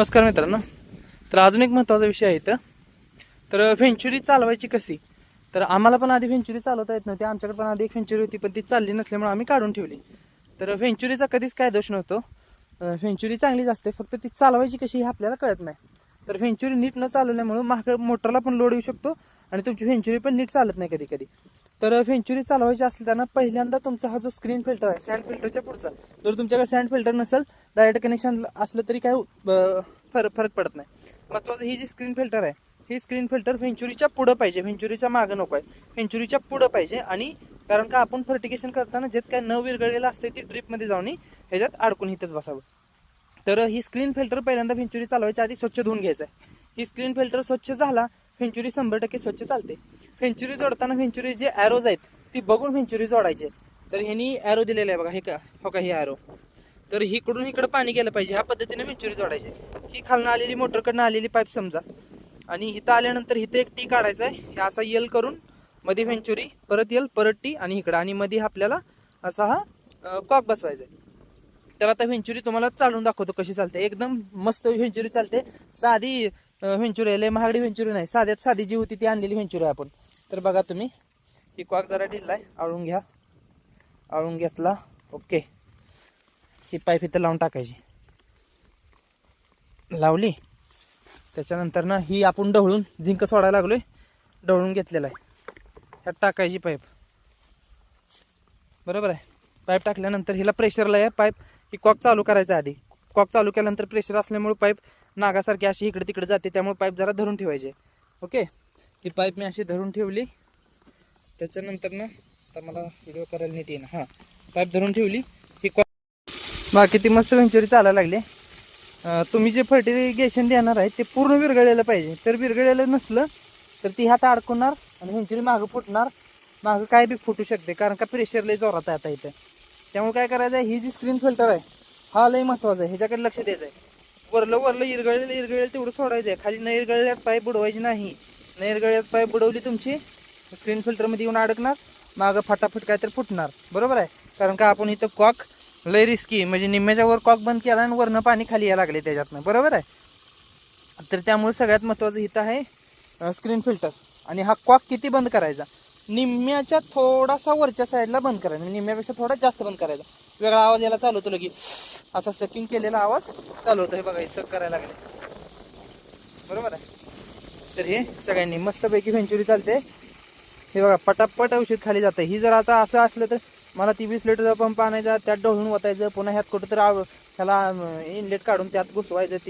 नमस्कार मित्रांनो. तर अजून एक महत्त्वाचा विषय आहे इथं. तर व्हेंचुरी चालवायची कशी? तर आम्हाला पण आधी व्हेंचुरी चालवता येत नव्हती. आमच्याकडे पण आधी एक व्हेंचुरी होती पण ती चालली नसल्यामुळे आम्ही काढून ठेवली. तर व्हेंचुरीचा कधीच काय दोष नव्हतो. अं, व्हेंचुरी चांगलीच असते. फक्त ती चालवायची कशी हे आपल्याला कळत नाही. तर व्हेंचुरी नीट न चालवल्यामुळं महाग मोटरला पण लोड येऊ शकतो आणि तुमची व्हेंचुरी पण नीट चालत नाही कधी कधी तर व्हेंचुरी चालवायची असताना पहिल्यांदा तुमचा हा जो स्क्रीन फिल्टर आहे सँड फिल्टरच्या पुढचा जर तुमच्याकडे सँड फिल्टर नसेल डायरेक्ट कनेक्शन असलं तरी काय फरक फरक पडत नाही. महत्वाचं ही जी स्क्रीन फिल्टर आहे ही स्क्रीन फिल्टर व्हेंचुरीच्या पुढं पाहिजे व्हेंचुरीच्या मागं नको आहे. व्हेंचुरीच्या पुढं पाहिजे आणि कारण का आपण फर्टिकेशन करताना जे काय न विरघळलेलं असते ती ड्रिपमध्ये जाऊन ह्याच्यात अडकून इथंच बसावं. तर ही स्क्रीन फिल्टर पहिल्यांदा व्हेंचुरी चालवायच्या आधी स्वच्छ धुवून घ्यायचं आहे ही स्क्रीन फिल्टर स्वच्छ झाला फेंचुरी शंभर टक्के स्वच्छ चालते. फेंचुरी जोडताना फेंचुरी जे ॲरोज आहेत ती बघून फेंचुरी जोडायचे. तर ह्यांनी ॲरो दिलेला आहे बघा हे का हो का हे ॲरो तर हिकडून इकडं पाणी गेलं पाहिजे ह्या पद्धतीने फेंचुरी जोडायची. ही खालनं आलेली मोटरकडनं आलेली पाईप समजा. आणि इथं आल्यानंतर इथं एक टी काढायचा आहे. हे असा यल करून मध्ये फेंचुरी परत यल परत टी आणि इकडं. आणि मध्ये आपल्याला असा हा कॉक बसवायचा आहे. तर आता व्हेंचुरी तुम्हाला चालून दाखवतो कशी चालते. एकदम मस्त व्हेंचुरी चालते. साधी व्हेंचुरी आहे. लय महागडी व्हेंचुरी नाही. साध्यात साधी जी होती ती आणलेली व्हेंचुरी आहे आपण. तर बघा तुम्ही ही कॉक जरा ढिल्ला आहे. आळून घ्या. आळून घेतला. ओके. ही पाईप इथं लावून टाकायची. लावली. त्याच्यानंतर ना ही आपण ढवळून झिंक सोडायला लागलोय ढवळून घेतलेला आहे. ह्यात टाकायची पाईप. बरोबर आहे? पाईप टाकल्यानंतर हिला प्रेशरला आहे पाईप ही कॉक चालू करायचा आधी. कॉक चालू केल्यानंतर प्रेशर असल्यामुळे पाईप नागासारखी अशी इकडे तिकडे जाते त्यामुळे पाईप जरा धरून ठेवायचे. ओके? ही पाईप मी अशी धरून ठेवली. त्याच्यानंतर ना आता मला व्हिडिओ करायला नीट येईन. हां पाईप धरून ठेवली. ही कॉ बाकी ती मस्त वेंचुरी चालायला लागली. तुम्ही जे फर्टिलिगेशन देणार आहे ते पूर्ण विरघळलेलं पाहिजे. तर विरघळलेलं नसलं तर ती हात अडकवणार आणि वेंचुरी मागं फुटणार. मागं काय बी फुटू शकते कारण का प्रेशर लय जोरात आहे आता इथं. त्यामुळे काय करायचं आहे ही जी स्क्रीन फिल्टर आहे हा लय महत्त्वाचा आहे. ह्याच्याकडे लक्ष द्यायचं आहे वरलं वरलं इरगळलेलं इरगळलेलं तेवढं सोडायचं आहे खाली न इरगळल्यात बुडवायची नाही. न इरगळल्यात बुडवली तुमची स्क्रीन फिल्टरमध्ये येऊन अडकणार मागं फटाफट काय तर फुटणार. बरोबर आहे? कारण का आपण इथं कॉक लय रिस्की म्हणजे निम्म्याच्या वर कॉक बंद केला आणि वरनं पाणी खाली यायला लागले त्याच्यातनं. बरोबर आहे? तर त्यामुळे सगळ्यात महत्त्वाचं इथं आहे स्क्रीन फिल्टर आणि हा कॉक किती बंद करायचा? निम्म्याच्या थोडासा वरच्या साईडला बंद करायचा. म्हणजे निम्म्यापेक्षा थोडा जास्त बंद करायचा. वेगळा आवाज याला चालू होतो लगी असा सकिंग केलेला आवाज चालू होतो. हे बघा हे सक करायला लागले. बरोबर आहे? तर हे सगळ्यांनी मस्तपैकी व्हेंचुरी चालते. हे बघा पटापट औषध खाली जातं. ही जर आता असं असलं तर मला ती वीस लिटरचा पंप आणायचा त्यात ढवळून वतायचं पुन्हा ह्यात कुठं तर ह्याला इनलेट काढून त्यात घुसवायचं